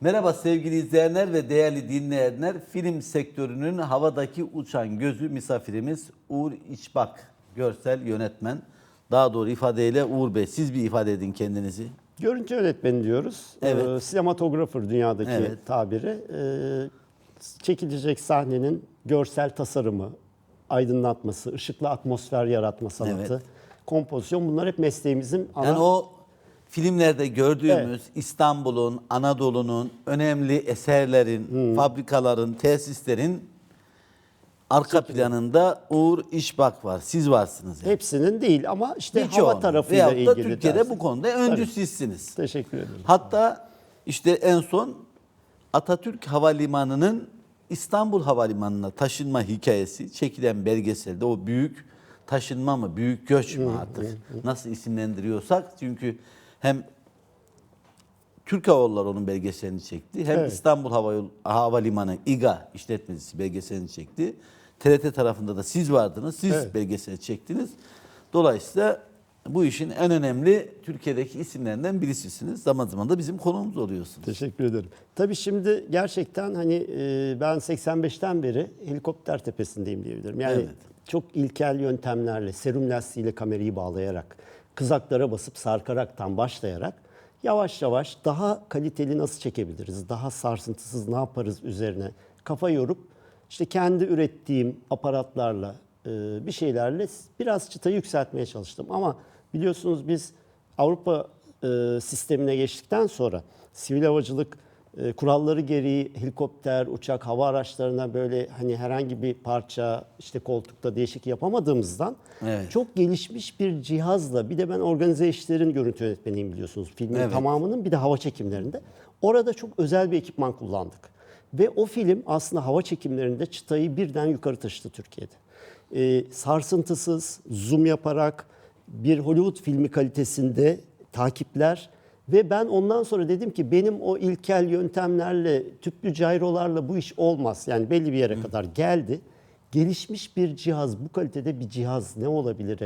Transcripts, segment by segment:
Merhaba sevgili izleyenler ve değerli dinleyenler. Film sektörünün havadaki uçan gözü misafirimiz Uğur İçbak, görsel yönetmen. Daha doğru ifadeyle Uğur Bey siz bir ifade edin kendinizi. Görüntü yönetmeni diyoruz. Evet. Ee, sinematografer dünyadaki Evet. tabiri. Ee, çekilecek sahnenin görsel tasarımı, aydınlatması, ışıklı atmosfer yaratma sanatı, Evet. kompozisyon bunlar hep mesleğimizin ana... Yani o filmlerde gördüğümüz İstanbul'un, Anadolu'nun önemli eserlerin, fabrikaların, tesislerin arka planında Uğur İşbak var. Siz varsınız. Yani. Hepsinin değil ama işte hava Birçoğunun. tarafıyla Veyahut da ilgili. Türkiye'de dersin. bu konuda öncü Tabii. sizsiniz. Teşekkür ederim. Hatta işte en son Atatürk Havalimanı'nın İstanbul Havalimanı'na taşınma hikayesi çekilen belgeselde o büyük taşınma mı, büyük göç mü artık nasıl isimlendiriyorsak çünkü hem Türk Hava Yolları onun belgeselini çekti. Hem Evet. İstanbul Hava Yol- Havalimanı İGA işletmecisi belgeselini çekti. TRT tarafında da siz vardınız. Siz Evet. belgeseli çektiniz. Dolayısıyla bu işin en önemli Türkiye'deki isimlerinden birisisiniz. Zaman zaman da bizim konuğumuz oluyorsunuz. Teşekkür ederim. Tabii şimdi gerçekten hani e, ben 85'ten beri helikopter tepesindeyim diyebilirim. Yani Evet. çok ilkel yöntemlerle, serum lastiğiyle kamerayı bağlayarak, kızaklara basıp sarkaraktan başlayarak yavaş yavaş daha kaliteli nasıl çekebiliriz, daha sarsıntısız ne yaparız üzerine kafa yorup işte kendi ürettiğim aparatlarla, e, bir şeylerle biraz çıtayı yükseltmeye çalıştım. Ama biliyorsunuz biz Avrupa e, sistemine geçtikten sonra sivil havacılık e, kuralları gereği helikopter, uçak, hava araçlarına böyle hani herhangi bir parça işte koltukta değişik yapamadığımızdan Evet. çok gelişmiş bir cihazla bir de ben organize işlerin görüntü yönetmeniyim biliyorsunuz filmin Evet. tamamının bir de hava çekimlerinde. Orada çok özel bir ekipman kullandık. Ve o film aslında hava çekimlerinde çıtayı birden yukarı taşıdı Türkiye'de. Ee, sarsıntısız, zoom yaparak bir Hollywood filmi kalitesinde takipler ve ben ondan sonra dedim ki benim o ilkel yöntemlerle, tüplü gyrolarla bu iş olmaz. Yani belli bir yere kadar geldi. Gelişmiş bir cihaz, bu kalitede bir cihaz ne olabilir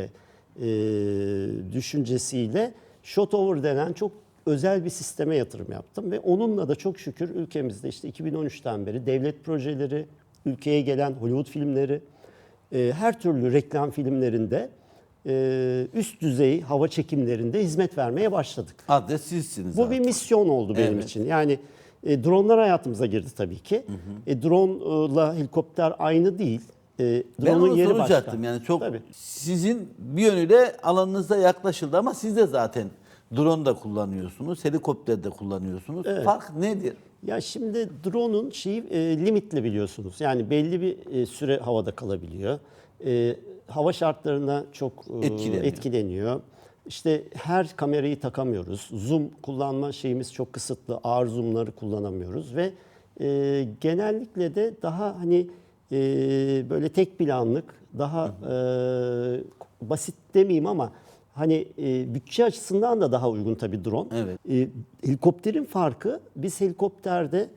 e, düşüncesiyle Shotover denen çok özel bir sisteme yatırım yaptım ve onunla da çok şükür ülkemizde işte 2013'ten beri devlet projeleri, ülkeye gelen Hollywood filmleri, e, her türlü reklam filmlerinde e, üst düzey hava çekimlerinde hizmet vermeye başladık. Adres sizsiniz. Bu abi. bir misyon oldu benim Evet. için. Yani e, dronlar hayatımıza girdi tabii ki. E, drone'la helikopter aynı değil. E, Ben onu yeri başka. soracaktım. Yani çok Tabii. sizin bir yönüyle alanınıza yaklaşıldı ama siz de zaten drone da kullanıyorsunuz, helikopter de kullanıyorsunuz. Fark nedir? Ya şimdi drone'un şeyi e, limitli biliyorsunuz. Yani belli bir e, süre havada kalabiliyor. E, hava şartlarına çok e, Etkileniyor. etkileniyor. İşte her kamerayı takamıyoruz. Zoom kullanma şeyimiz çok kısıtlı. Ağır zoomları kullanamıyoruz ve e, genellikle de daha hani e, böyle tek planlık, daha e, basit demeyeyim ama hani e, bütçe açısından da daha uygun tabii drone. Evet. E, helikopterin farkı biz helikopterde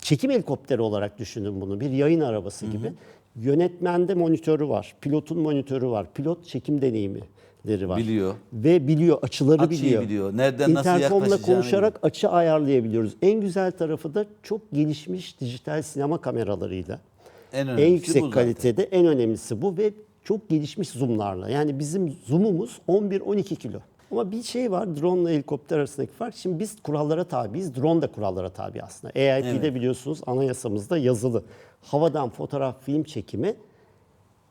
çekim helikopteri olarak düşünün bunu. Bir yayın arabası gibi. Yönetmende monitörü var, pilotun monitörü var, pilot çekim deneyimleri var. Biliyor. Ve biliyor, açıları Açıyı biliyor. biliyor, nereden nasıl yaklaşacağını konuşarak açı ayarlayabiliyoruz. En güzel tarafı da çok gelişmiş dijital sinema kameralarıyla. En En, önemlisi bu yüksek zaten. kalitede en önemlisi bu ve çok gelişmiş zoomlarla. Yani bizim zoomumuz 11-12 kilo. Ama bir şey var drone ile helikopter arasındaki fark. Şimdi biz kurallara tabiiz. Drone da kurallara tabi aslında. EIP'de Evet. biliyorsunuz anayasamızda yazılı. Havadan fotoğraf film çekimi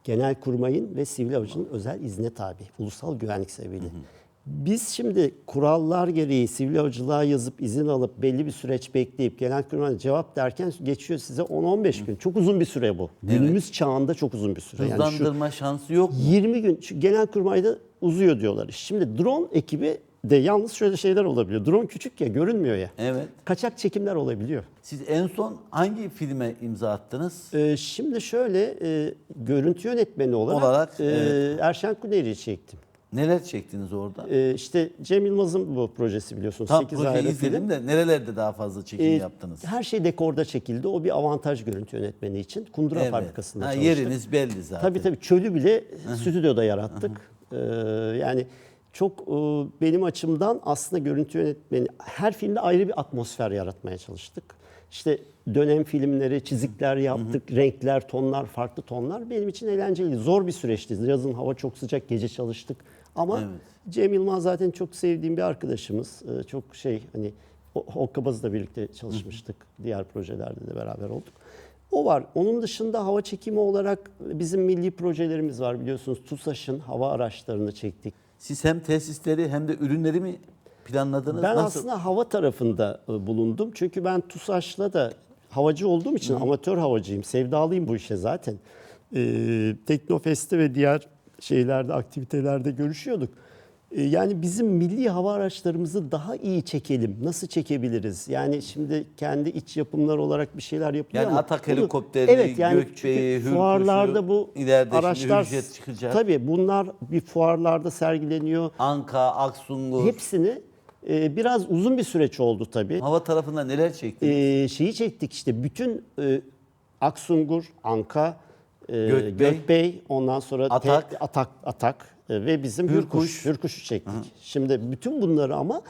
Genelkurmay'ın ve sivil havacının özel izne tabi. Ulusal güvenlik sebebiyle. Biz şimdi kurallar gereği sivil havacılığa yazıp izin alıp belli bir süreç bekleyip Genelkurmay'a cevap derken geçiyor size 10-15 gün. Çok uzun bir süre bu. Günümüz çağında çok uzun bir süre. Yani şu- Hızlandırma şansı yok mu? 20 gün şu Genelkurmay'da uzuyor diyorlar. Şimdi drone ekibi de yalnız şöyle şeyler olabiliyor. Drone küçük ya görünmüyor ya. Evet. Kaçak çekimler olabiliyor. Siz en son hangi filme imza attınız? Ee, şimdi şöyle e, görüntü yönetmeni olarak, Olarak, e, evet. Erşen Kuneri'yi çektim. Neler çektiniz orada? E, işte Cem Yılmaz'ın bu projesi biliyorsunuz. Tam 8 projeyi ayrı izledim film. de nerelerde daha fazla çekim E, yaptınız? Her şey dekorda çekildi. O bir avantaj görüntü yönetmeni için. Kundura Evet. fabrikasında Ha, çalıştık. Yeriniz belli zaten. Tabii tabii çölü bile stüdyoda yarattık. Ee, yani çok e, benim açımdan aslında görüntü yönetmeni her filmde ayrı bir atmosfer yaratmaya çalıştık. İşte dönem filmleri, çizikler yaptık, renkler, tonlar, farklı tonlar benim için eğlenceli. Zor bir süreçti. Yazın hava çok sıcak, gece çalıştık. Ama Cem Yılmaz zaten çok sevdiğim bir arkadaşımız. E, Çok şey hani Hokkabaz'la birlikte çalışmıştık. Diğer projelerde de beraber olduk. O var. Onun dışında hava çekimi olarak bizim milli projelerimiz var biliyorsunuz. TUSAŞ'ın hava araçlarını çektik. Siz hem tesisleri hem de ürünleri mi planladınız? Ben Nasıl? aslında hava tarafında e, bulundum. Çünkü ben TUSAŞ'la da havacı olduğum için amatör havacıyım. Sevdalıyım bu işe zaten. Ee, Teknofest'te ve diğer şeylerde, aktivitelerde görüşüyorduk. Ee, yani bizim milli hava araçlarımızı daha iyi çekelim. Nasıl çekebiliriz? Yani şimdi kendi iç yapımlar olarak bir şeyler yapılıyor Yani ama Atak helikopteri, evet, yani Hürkuş'u, fuarlarda bu ileride araçlar çıkacak. tabii bunlar bir fuarlarda sergileniyor. Anka, Aksungur. Hepsini e, biraz uzun bir süreç oldu tabii. Hava tarafında neler çektiniz? E, şeyi çektik işte bütün e, Aksungur, Anka, Gökbey. Gökbey, ondan sonra te- Atak. Atak, Atak e, ve bizim Hürkuş. Hürkuş, Hürkuş'u çektik. Şimdi bütün bunları ama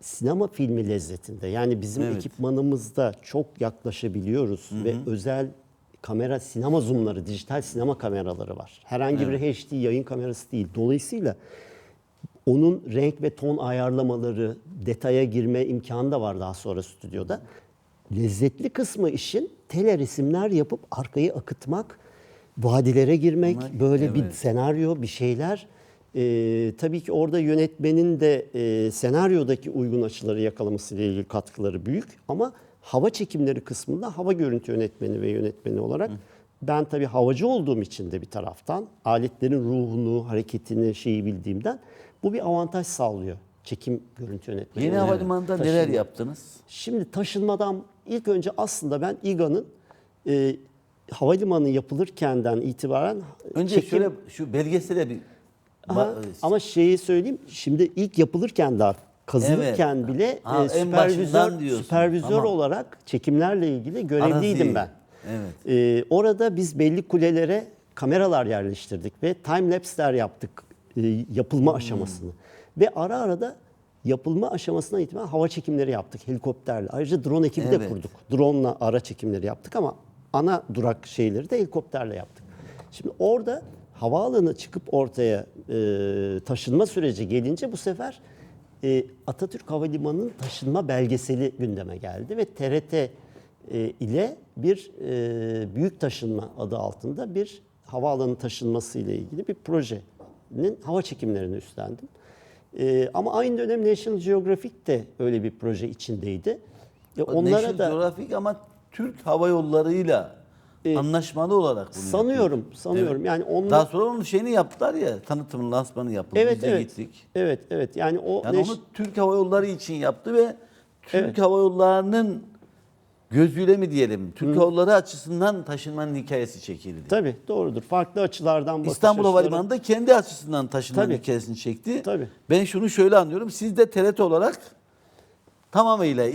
sinema filmi lezzetinde. Yani bizim Evet. ekipmanımızda çok yaklaşabiliyoruz ve özel kamera sinema zoomları, dijital sinema kameraları var. Herhangi bir HD yayın kamerası değil. Dolayısıyla onun renk ve ton ayarlamaları, detaya girme imkanı da var daha sonra stüdyoda. Lezzetli kısmı işin tele resimler yapıp arkayı akıtmak, vadilere girmek, Ama- böyle bir evet. senaryo, bir şeyler. Ee, tabii ki orada yönetmenin de e, senaryodaki uygun açıları yakalaması ile ilgili katkıları büyük. Ama hava çekimleri kısmında hava görüntü yönetmeni ve yönetmeni olarak ben tabii havacı olduğum için de bir taraftan aletlerin ruhunu, hareketini, şeyi bildiğimden bu bir avantaj sağlıyor çekim görüntü yönetmeni. Yeni havalimanında neler yaptınız? Şimdi taşınmadan ilk önce aslında ben İGA'nın e, havalimanı yapılırkenden itibaren Önce çekim- şöyle şu belgesele bir Aha, ba- ama şeyi söyleyeyim. Şimdi ilk yapılırken daha kazılırken Evet. bile Ha, e, en başından süpervizör, diyorsun. süpervizör Tamam. olarak çekimlerle ilgili görevliydim Arazi. ben. Evet. E, orada biz belli kulelere kameralar yerleştirdik ve time lapse'ler yaptık e, yapılma Hmm. aşamasını. Ve ara ara da yapılma aşamasına itibaren hava çekimleri yaptık helikopterle. Ayrıca drone ekibi de Evet. kurduk. Drone'la ara çekimleri yaptık ama ana durak şeyleri de helikopterle yaptık. Şimdi orada havaalanı çıkıp ortaya e, taşınma süreci gelince bu sefer e, Atatürk Havalimanı'nın taşınma belgeseli gündeme geldi ve TRT e, ile bir e, büyük taşınma adı altında bir havaalanı taşınması ile ilgili bir projenin hava çekimlerini üstlendim. E, ama aynı dönem National Geographic de öyle bir proje içindeydi. E, onlara National da Geographic ama Türk Hava Yolları'yla anlaşmalı olarak bunu sanıyorum, yapıyor. sanıyorum. Evet. Yani onlar Daha sonra onun şeyini yaptılar ya, tanıtım lansmanı yapıldı. Evet Biz evet. gittik. Evet evet. Yani o Yani Nash- onu Türk Hava Yolları için yaptı ve Türk Evet. Hava Yolları'nın gözüyle mi diyelim, Türk Hava Yolları açısından taşınmanın hikayesi çekildi. tabii doğrudur. Farklı açılardan bakış İstanbul açıları- Havalimanı da kendi açısından taşınmanın Tabii. hikayesini çekti. Tabii. Ben şunu şöyle anlıyorum. Siz de TRT olarak tamamıyla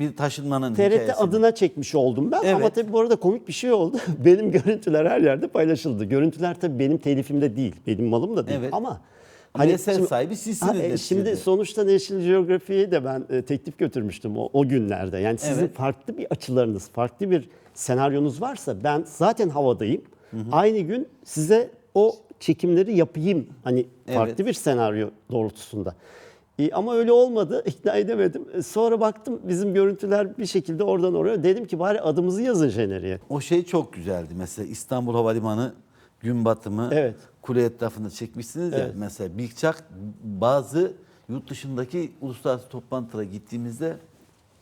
bir taşınmanın TRT hikayesini. adına çekmiş oldum ben ama Evet. tabii bu arada komik bir şey oldu. benim görüntüler her yerde paylaşıldı. Görüntüler tabii benim telifimde değil, benim malım da değil Evet. ama Ama eser sahibi sizsiniz Ha, e. Şimdi sonuçta National Geographic'e de ben e, teklif götürmüştüm o, o günlerde. Yani sizin Evet. farklı bir açılarınız, farklı bir senaryonuz varsa ben zaten havadayım. Aynı gün size o çekimleri yapayım. Hani farklı Evet. bir senaryo doğrultusunda. E, ama öyle olmadı. ikna edemedim. E, sonra baktım bizim görüntüler bir şekilde oradan oraya. Dedim ki bari adımızı yazın jeneriğe. O şey çok güzeldi. Mesela İstanbul Havalimanı gün batımı Evet. kule etrafında çekmişsiniz ya. Evet. Mesela Bilkçak bazı yurt dışındaki uluslararası toplantılara gittiğimizde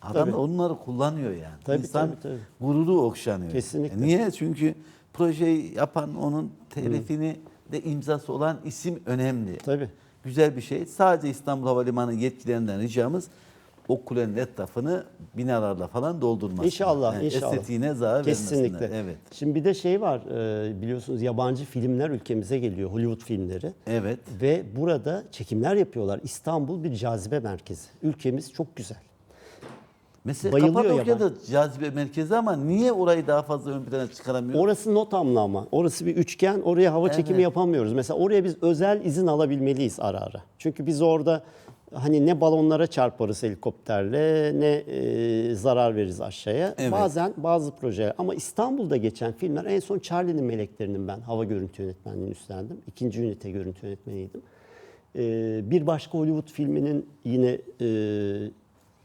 adam Tabii. da onları kullanıyor yani. Tabii, İnsan tabii, tabii. gururu okşanıyor. Kesinlikle. E niye? Çünkü projeyi yapan onun telifini de imzası olan isim önemli. Tabii. Güzel bir şey. Sadece İstanbul Havalimanı yetkililerinden ricamız o kulenin etrafını binalarla falan doldurmasın. İnşallah, inşallah. Estetiğine zarar Kesinlikle. vermesinler. Evet. Şimdi bir de şey var e, biliyorsunuz yabancı filmler ülkemize geliyor. Hollywood filmleri. Evet. Ve burada çekimler yapıyorlar. İstanbul bir cazibe merkezi. Ülkemiz çok güzel. Mesela Bayılıyor Kapadokya da cazibe merkezi ama niye orayı daha fazla ön plana çıkaramıyor? Orası notamlı ama. Orası bir üçgen. Oraya hava çekimi Evet. yapamıyoruz. Mesela oraya biz özel izin alabilmeliyiz ara ara. Çünkü biz orada hani ne balonlara çarparız helikopterle ne e, zarar veririz aşağıya. Evet. Bazen bazı projeler ama İstanbul'da geçen filmler en son Charlie'nin Meleklerinin ben hava görüntü yönetmenliğini üstlendim. İkinci ünite görüntü yönetmeniydim. Ee, bir başka Hollywood filminin yine e,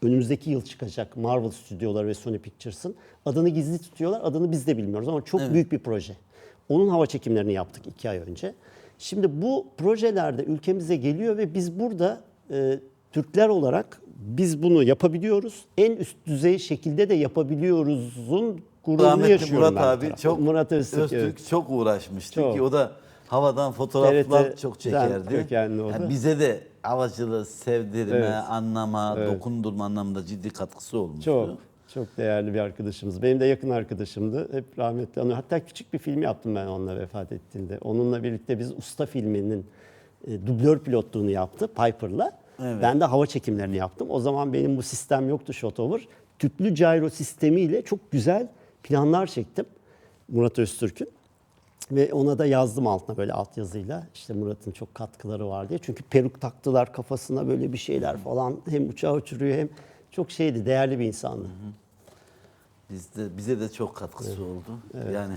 önümüzdeki yıl çıkacak Marvel Stüdyoları ve Sony Pictures'ın adını gizli tutuyorlar. Adını biz de bilmiyoruz ama çok büyük bir proje. Onun hava çekimlerini yaptık iki ay önce. Şimdi bu projelerde ülkemize geliyor ve biz burada e, Türkler olarak biz bunu yapabiliyoruz. En üst düzey şekilde de yapabiliyoruzun gururunu Rahmetli yaşıyorum Murat ben abi çok Murat Öztürk, Öztürk evet. çok uğraşmıştı Çok. ki o da havadan fotoğraflar TRT çok çekerdi. Yani bize de havacılığı sevdirme, Evet. anlama, dokundurma anlamında ciddi katkısı olmuştu. Çok, çok değerli bir arkadaşımız. Benim de yakın arkadaşımdı. Hep rahmetli anıyor. Hatta küçük bir film yaptım ben onunla vefat ettiğinde. Onunla birlikte biz Usta filminin e, dublör pilotluğunu yaptı Piper'la. Evet. Ben de hava çekimlerini yaptım. O zaman benim bu sistem yoktu Shotover. Tüplü gyro sistemiyle çok güzel planlar çektim. Murat Öztürk'ün. Ve ona da yazdım altına böyle altyazıyla. İşte Murat'ın çok katkıları var diye. Çünkü peruk taktılar kafasına böyle bir şeyler falan. Hem uçağı uçuruyor hem çok şeydi, değerli bir insandı. Bizde, bize de çok katkısı oldu. Yani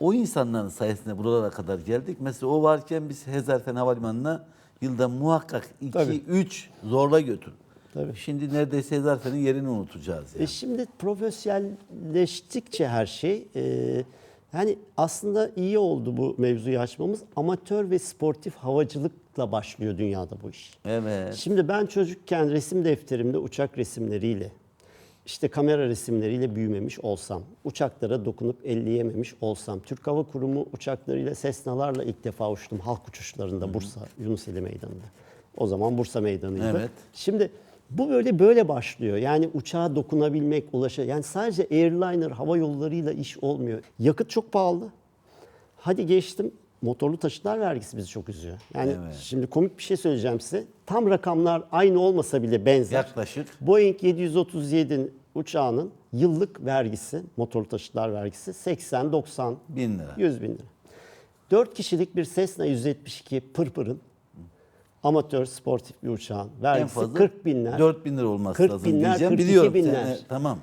o insanların sayesinde buralara kadar geldik. Mesela o varken biz Hezarfen Havalimanı'na yılda muhakkak Tabii. 2-3 zorla götür. Tabii. Şimdi neredeyse Hezarfen'in yerini unutacağız. Yani. E şimdi profesyonelleştikçe her şey, e, yani aslında iyi oldu bu mevzuyu açmamız. Amatör ve sportif havacılıkla başlıyor dünyada bu iş. Evet. Şimdi ben çocukken resim defterimde uçak resimleriyle, işte kamera resimleriyle büyümemiş olsam, uçaklara dokunup elleyememiş olsam, Türk Hava Kurumu uçaklarıyla, Cessna'larla ilk defa uçtum halk uçuşlarında Bursa, Yunuseli Meydanı'nda. O zaman Bursa Meydanı'ydı. Evet. Şimdi bu böyle böyle başlıyor. Yani uçağa dokunabilmek, ulaşa yani sadece airliner, hava yollarıyla iş olmuyor. Yakıt çok pahalı. Hadi geçtim. Motorlu taşıtlar vergisi bizi çok üzüyor. Yani Evet. şimdi komik bir şey söyleyeceğim size. Tam rakamlar aynı olmasa bile benzer. Yaklaşık. Boeing 737 uçağının yıllık vergisi, motorlu taşıtlar vergisi 80-90 Bin lira. 100 bin lira. 4 kişilik bir Cessna 172 pırpırın amatör sportif bir uçağın En vergisi fazla 40 binler. 4 bin lira olması 40 lazım binler, diyeceğim. 42 Biliyorum. binler. Sen- e, tamam.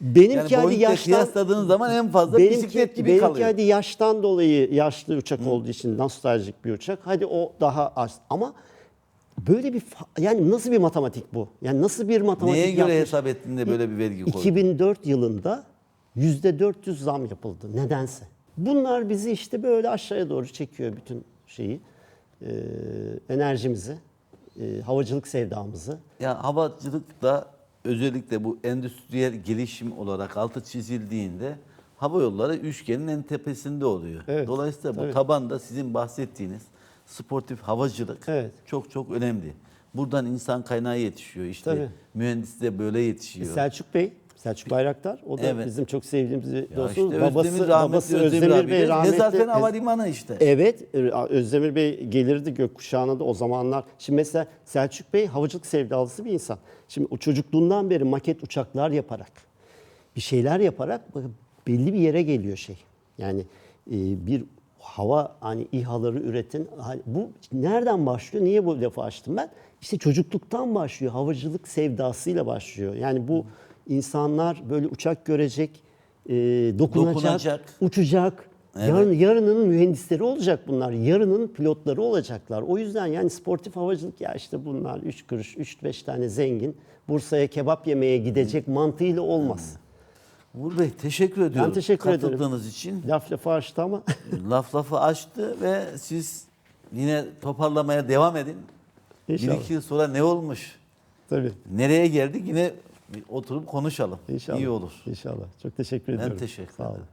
Benimki Yani hadi yaştan kıyasladığınız zaman en fazla bisiklet gibi benimki kalıyor. hadi yaştan dolayı yaşlı uçak olduğu için nostaljik bir uçak. Hadi o daha az ama böyle bir yani nasıl bir matematik bu? Yani nasıl bir matematik Neye göre yapmış? hesap ettiğinde böyle bir vergi koydun? 2004 yılında %400 zam yapıldı nedense. Bunlar bizi işte böyle aşağıya doğru çekiyor bütün şeyi. Ee, enerjimizi, e, havacılık sevdamızı. Ya havacılıkta özellikle bu endüstriyel gelişim olarak altı çizildiğinde hava yolları üçgenin en tepesinde oluyor. Evet, Dolayısıyla bu tabii. tabanda sizin bahsettiğiniz sportif havacılık Evet. çok çok önemli. Buradan insan kaynağı yetişiyor. İşte Tabii. mühendis de böyle yetişiyor. Selçuk Bey, Selçuk Bayraktar. O da Evet. bizim çok sevdiğimiz bir dostumuz. işte babası Özdemir, rahmetli babası Özdemir, Özdemir Bey rahmetli. Hezarfen Ez- Havalimanı işte. Evet, Özdemir Bey gelirdi gökkuşağına da o zamanlar. Şimdi mesela Selçuk Bey havacılık sevdalısı bir insan. Şimdi o çocukluğundan beri maket uçaklar yaparak, bir şeyler yaparak belli bir yere geliyor şey. Yani e, bir hava hani İHA'ları üretin. Hani Bu nereden başlıyor? Niye bu lafı açtım ben? İşte çocukluktan başlıyor. Havacılık sevdasıyla başlıyor. Yani bu insanlar böyle uçak görecek, e, dokunacak, Dokunacak. uçacak. Evet. Yarın, yarının mühendisleri olacak bunlar. Yarının pilotları olacaklar. O yüzden yani sportif havacılık ya işte bunlar 3 kuruş, 3-5 tane zengin Bursa'ya kebap yemeye gidecek mantığıyla olmaz. Uğur Bey teşekkür ediyorum. teşekkür ederim. Katıldığınız için. Laf lafı açtı ama Laf lafı açtı ve siz yine toparlamaya devam edin. İnşallah. Bir iki yıl sonra ne olmuş? tabii Nereye geldik yine bir oturup konuşalım. inşallah. İyi olur. İnşallah. Çok teşekkür Ben ediyorum. teşekkür Sağ ederim. olun.